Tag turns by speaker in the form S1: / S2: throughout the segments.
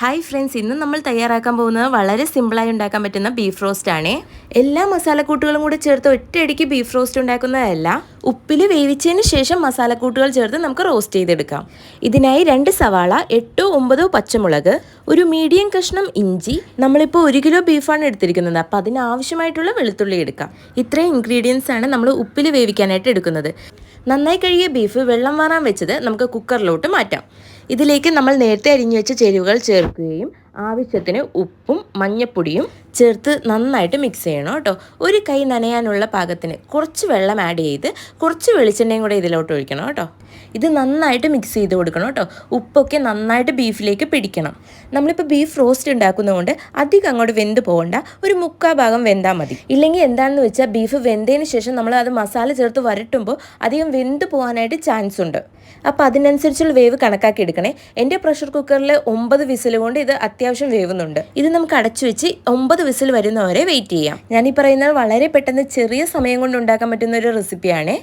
S1: Hi friends ഇന്ന് നമ്മൾ തയ്യാറാക്കാൻ പോകുന്നത് വളരെ സിമ്പിളായി ഉണ്ടാക്കാൻ പറ്റുന്ന ബീഫ് റോസ്റ്റ് ആണ്. എല്ലാ മസാലക്കൂട്ടുകളും കൂടി ചേർത്ത് ഒറ്റയടിക്ക് ബീഫ് റോസ്റ്റ് ഉണ്ടാക്കുന്നതല്ല. ഉപ്പിൽ വേവിച്ചതിന് ശേഷം മസാലക്കൂട്ടുകൾ ചേർത്ത് നമുക്ക് റോസ്റ്റ് ചെയ്തെടുക്കാം. ഇതിനായി രണ്ട് സവാള എട്ടോ ഒമ്പതോ പച്ചമുളക് ഒരു മീഡിയം കഷ്ണം ഇഞ്ചി. നമ്മളിപ്പോൾ ഒരു കിലോ ബീഫാണ് എടുത്തിരിക്കുന്നത്. അപ്പോൾ അതിനാവശ്യമായിട്ടുള്ള വെളുത്തുള്ളി എടുക്കാം. ഇത്രയും ഇൻഗ്രീഡിയൻസ് ആണ് നമ്മൾ ഉപ്പിൽ വേവിക്കാനായിട്ട് എടുക്കുന്നത്. നന്നായി കഴുകിയ ബീഫ് വെള്ളം വാറാൻ വെച്ചത് നമുക്ക് കുക്കറിലോട്ട് മാറ്റാം. ഇതിലേക്ക് നമ്മൾ നേരത്തെ അരിഞ്ഞു വെച്ച ചേരുവകൾ ചേർക്കുകയും ആവശ്യത്തിന് ഉപ്പും മഞ്ഞപ്പൊടിയും ചേർത്ത് നന്നായിട്ട് മിക്സ് ചെയ്യണം കേട്ടോ. ഒരു കൈ നനയാനുള്ള പാകത്തിന് കുറച്ച് വെള്ളം ആഡ് ചെയ്ത് കുറച്ച് വെളിച്ചെണ്ണയും കൂടെ ഇതിലോട്ട് ഒഴിക്കണം കേട്ടോ. ഇത് നന്നായിട്ട് മിക്സ് ചെയ്ത് കൊടുക്കണം കേട്ടോ. ഉപ്പൊക്കെ നന്നായിട്ട് ബീഫിലേക്ക് പിടിക്കണം. നമ്മളിപ്പോൾ ബീഫ് റോസ്റ്റ് ഉണ്ടാക്കുന്നതുകൊണ്ട് അധികം അങ്ങോട്ട് വെന്ത് പോകണ്ട ഒരു മുക്കാ ഭാഗം വെന്താൽ മതി. ഇല്ലെങ്കിൽ എന്താണെന്ന് വെച്ചാൽ ബീഫ് വെന്തതിന് ശേഷം നമ്മൾ അത് മസാല ചേർത്ത് വരട്ടുമ്പോൾ അധികം വെന്ത് പോകാനായിട്ട് ചാൻസ് ഉണ്ട്. അപ്പോൾ അതിനനുസരിച്ചുള്ള വേവ് കണക്കാക്കി എടുക്കണേ എന്റെ പ്രഷർ കുക്കറിൽ ഒമ്പത് വിസിൽ കൊണ്ട് ഇത് അത്യാവശ്യം വേവുന്നുണ്ട്. ഇത് നമുക്ക് അടച്ചു വെച്ച് ഒമ്പത് വിസിൽ വരുന്നവരെ വെയിറ്റ് ചെയ്യാം. ഞാൻ ഈ പറയുന്നത് വളരെ പെട്ടെന്ന് ചെറിയ സമയം കൊണ്ട് ഉണ്ടാക്കാൻ പറ്റുന്ന ഒരു റെസിപ്പിയാണ്.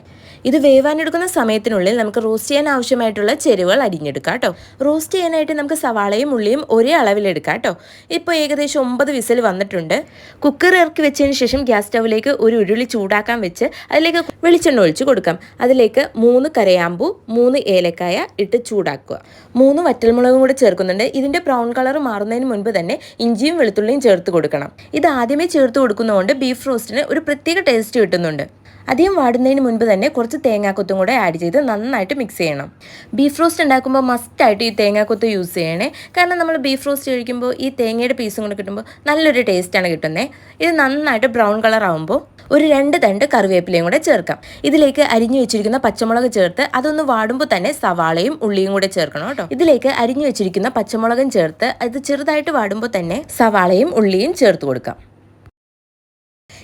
S1: ഇത് വേവാനെടുക്കുന്ന സമയത്തിനുള്ളിൽ നമുക്ക് റോസ്റ്റ് ചെയ്യാൻ ആവശ്യമായിട്ടുള്ള ചേരുവകൾ അരിഞ്ഞെടുക്കാം കേട്ടോ. റോസ്റ്റ് ചെയ്യാനായിട്ട് നമുക്ക് സവാളയും ഉള്ളിയും ഒരേ അളവിലെടുക്കാം കേട്ടോ. ഇപ്പോൾ ഏകദേശം ഒമ്പത് വിസിൽ വന്നിട്ടുണ്ട്. കുക്കർ ഇറക്കി വെച്ചതിന് ശേഷം ഗ്യാസ് സ്റ്റൗവിലേക്ക് ഒരു ഉരുളി ചൂടാക്കാൻ വെച്ച് അതിലേക്ക് വെളിച്ചെണ്ണ ഒഴിച്ച് കൊടുക്കാം. അതിലേക്ക് മൂന്ന് കരയാമ്പൂ മൂന്ന് ഏലക്കായ ഇട്ട് ചൂടാക്കുക. മൂന്ന് വറ്റൽമുളകും കൂടി ചേർക്കുന്നുണ്ട്. ഇതിന്റെ ബ്രൗൺ കളർ മാറുന്നതിന് മുൻപ് തന്നെ ഇഞ്ചിയും വെളുത്തുള്ളിയും ചേർത്ത് കൊടുക്കണം. ഇത് ആദ്യമേ ചേർത്ത് കൊടുക്കുന്നതുകൊണ്ട് ബീഫ് റോസ്റ്റിന് ഒരു പ്രത്യേക ടേസ്റ്റ് കിട്ടുന്നുണ്ട്. അധികം വാടുന്നതിന് മുൻപ് തന്നെ കുറച്ച് തേങ്ങാക്കൊത്തും കൂടെ ആഡ് ചെയ്ത് നന്നായിട്ട് മിക്സ് ചെയ്യണം. ബീഫ് റോസ്റ്റ് ഉണ്ടാക്കുമ്പോൾ മസ്റ്റായിട്ട് ഈ തേങ്ങാക്കൊത്ത് യൂസ് ചെയ്യണേ. കാരണം നമ്മൾ ബീഫ് റോസ്റ്റ് കഴിക്കുമ്പോൾ ഈ തേങ്ങയുടെ പീസും കൂടെ കിട്ടുമ്പോൾ നല്ലൊരു ടേസ്റ്റാണ് കിട്ടുന്നത് ഇത് നന്നായിട്ട് ബ്രൗൺ കളർ ആകുമ്പോൾ ഒരു രണ്ട് തണ്ട് കറിവേപ്പിലയും കൂടെ ചേർക്കാം. ഇതിലേക്ക് അരിഞ്ഞു വെച്ചിരിക്കുന്ന പച്ചമുളക് ചേർത്ത് അതൊന്ന് വാടുമ്പോൾ തന്നെ സവാളയും ഉള്ളിയും കൂടെ ചേർക്കണം കേട്ടോ. ഇതിലേക്ക് അരിഞ്ഞു വെച്ചിരിക്കുന്ന പച്ചമുളകും ചേർത്ത് അത് ചെറുതായിട്ട് വാടുമ്പോൾ തന്നെ സവാളയും ഉള്ളിയും ചേർത്ത് കൊടുക്കാം.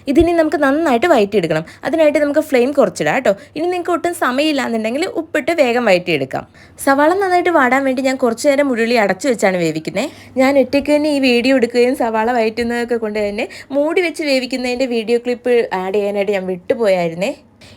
S1: ഇതിനി നമുക്ക് നന്നായിട്ട് വയറ്റിയെടുക്കണം. അതിനായിട്ട് നമുക്ക് ഫ്ലെയിം കുറച്ചിടാം കേട്ടോ. ഇനി നിങ്ങൾക്ക് ഒട്ടും സമയമില്ലാന്നുണ്ടെങ്കിൽ ഉപ്പിട്ട് വേഗം വയറ്റിയെടുക്കാം. സവാള നന്നായിട്ട് വാടാൻ വേണ്ടി ഞാൻ കുറച്ച് നേരം ഉരുളി അടച്ചു വെച്ചാണ് വേവിക്കുന്നത് ഞാൻ ഒറ്റയ്ക്ക് തന്നെ ഈ വീഡിയോ എടുക്കുകയും സവാള വയറ്റുന്നതൊക്കെ കൊണ്ട് തന്നെ മൂടി വെച്ച് വേവിക്കുന്നതിന്റെ വീഡിയോ ക്ലിപ്പ് ആഡ് ചെയ്യാനായിട്ട് ഞാൻ വിട്ടുപോയായിരുന്നേ.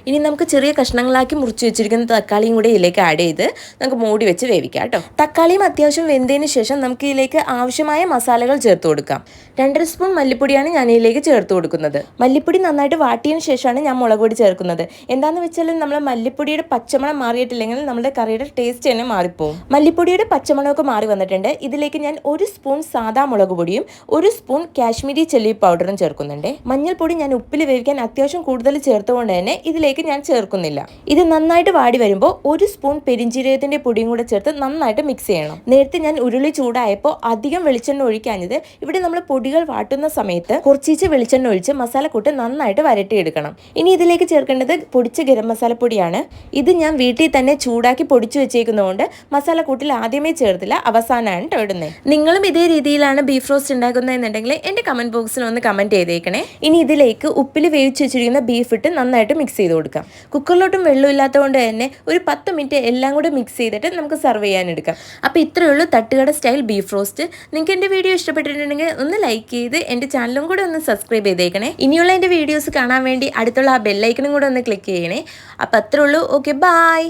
S1: ഇനി നമുക്ക് ചെറിയ കഷ്ണങ്ങളാക്കി മുറിച്ച് വെച്ചിരിക്കുന്ന തക്കാളിയും കൂടി ഇതിലേക്ക് ആഡ് ചെയ്ത് നമുക്ക് മൂടി വെച്ച് വേവിക്കാം കേട്ടോ. തക്കാളിയും അത്യാവശ്യം വെന്തതിന് ശേഷം നമുക്ക് ഇതിലേക്ക് ആവശ്യമായ മസാലകൾ ചേർത്ത് കൊടുക്കാം. രണ്ടര സ്പൂൺ മല്ലിപ്പൊടിയാണ് ഞാൻ ഇതിലേക്ക് ചേർത്ത് കൊടുക്കുന്നത്. മല്ലിപ്പൊടി നന്നായിട്ട് വാട്ടിയതിന് ശേഷമാണ് ഞാൻ മുളക് പൊടി ചേർക്കുന്നത്. എന്താണെന്ന് വെച്ചാൽ നമ്മൾ മല്ലിപ്പൊടിയുടെ പച്ചമണം മാറിയിട്ടില്ലെങ്കിൽ നമ്മുടെ കറിയുടെ ടേസ്റ്റ് തന്നെ മാറിപ്പോവും. മല്ലിപ്പൊടിയുടെ പച്ചമണമൊക്കെ മാറി വന്നിട്ടുണ്ട്. ഇതിലേക്ക് ഞാൻ ഒരു സ്പൂൺ സാദാ മുളക് പൊടിയും ഒരു സ്പൂൺ കാശ്മീരി ചെല്ലി പൗഡറും ചേർക്കുന്നുണ്ട്. മഞ്ഞൾപ്പൊടി ഞാൻ ഉപ്പിൽ വേവിക്കാൻ അത്യാവശ്യം കൂടുതൽ ചേർത്തുകൊണ്ട് തന്നെ ഇതിലേക്ക് ഞാൻ ചേർക്കുന്നില്ല. ഇത് നന്നായിട്ട് വാടി വരുമ്പോൾ ഒരു സ്പൂൺ പെരിഞ്ചീരകത്തിന്റെ പൊടിയും കൂടെ ചേർത്ത് നന്നായിട്ട് മിക്സ് ചെയ്യണം. നേരത്തെ ഞാൻ ഉരുളി ചൂടായപ്പോൾ അധികം വെളിച്ചെണ്ണ ഒഴിക്കാഞ്ഞത് ഇവിടെ നമ്മൾ പൊടികൾ വാട്ടുന്ന സമയത്ത് കുറച്ചീച്ച് വെളിച്ചെണ്ണ ഒഴിച്ച് മസാലക്കൂട്ട് നന്നായിട്ട് വരട്ടിയെടുക്കണം. ഇനി ഇതിലേക്ക് ചേർക്കേണ്ടത് പൊടിച്ച ഗരം മസാലപ്പൊടിയാണ്. ഇത് ഞാൻ വീട്ടിൽ തന്നെ ചൂടാക്കി പൊടിച്ചു വെച്ചേക്കുന്നതുകൊണ്ട് മസാലക്കൂട്ടിൽ ആദ്യമേ ചേർത്തില്ല അവസാനമാണ് ഇടുന്നത്. നിങ്ങളും ഇതേ രീതിയിലാണ് ബീഫ് റോസ്റ്റ് ഉണ്ടാക്കുന്നതെന്നുണ്ടെങ്കിൽ എന്റെ കമന്റ് ബോക്സിൽ ഒന്ന് കമന്റ് ചെയ്തേക്കണേ. ഇനി ഇതിലേക്ക് ഉപ്പിൽ വേവിച്ച് വെച്ചിരിക്കുന്ന ബീഫ് ഇട്ട് നന്നായിട്ട് മിക്സ് ചെയ്ത് കൊടുക്കാം. കുക്കറിലോട്ടും വെള്ളം ഇല്ലാത്തതുകൊണ്ട് തന്നെ ഒരു പത്ത് മിനിറ്റ് എല്ലാം കൂടെ മിക്സ് ചെയ്തിട്ട് നമുക്ക് സെർവ് ചെയ്യാൻ എടുക്കാം. അപ്പോൾ ഇത്രയേ ഉള്ളൂ തട്ടുകട സ്റ്റൈൽ ബീഫ് റോസ്റ്റ് നിങ്ങൾക്ക് എന്റെ വീഡിയോ ഇഷ്ടപ്പെട്ടിട്ടുണ്ടെങ്കിൽ ഒന്ന് ലൈക്ക് ചെയ്ത് എന്റെ ചാനലും കൂടെ ഒന്ന് സബ്സ്ക്രൈബ് ചെയ്തേക്കണേ. ഇനിയുള്ള എന്റെ വീഡിയോസ് കാണാൻ വേണ്ടി അടുത്തുള്ള ആ ബെല്ലൈക്കണും കൂടെ ഒന്ന് ക്ലിക്ക് ചെയ്യണേ. അപ്പോൾ അത്രേ ഉള്ളൂ. Okay bye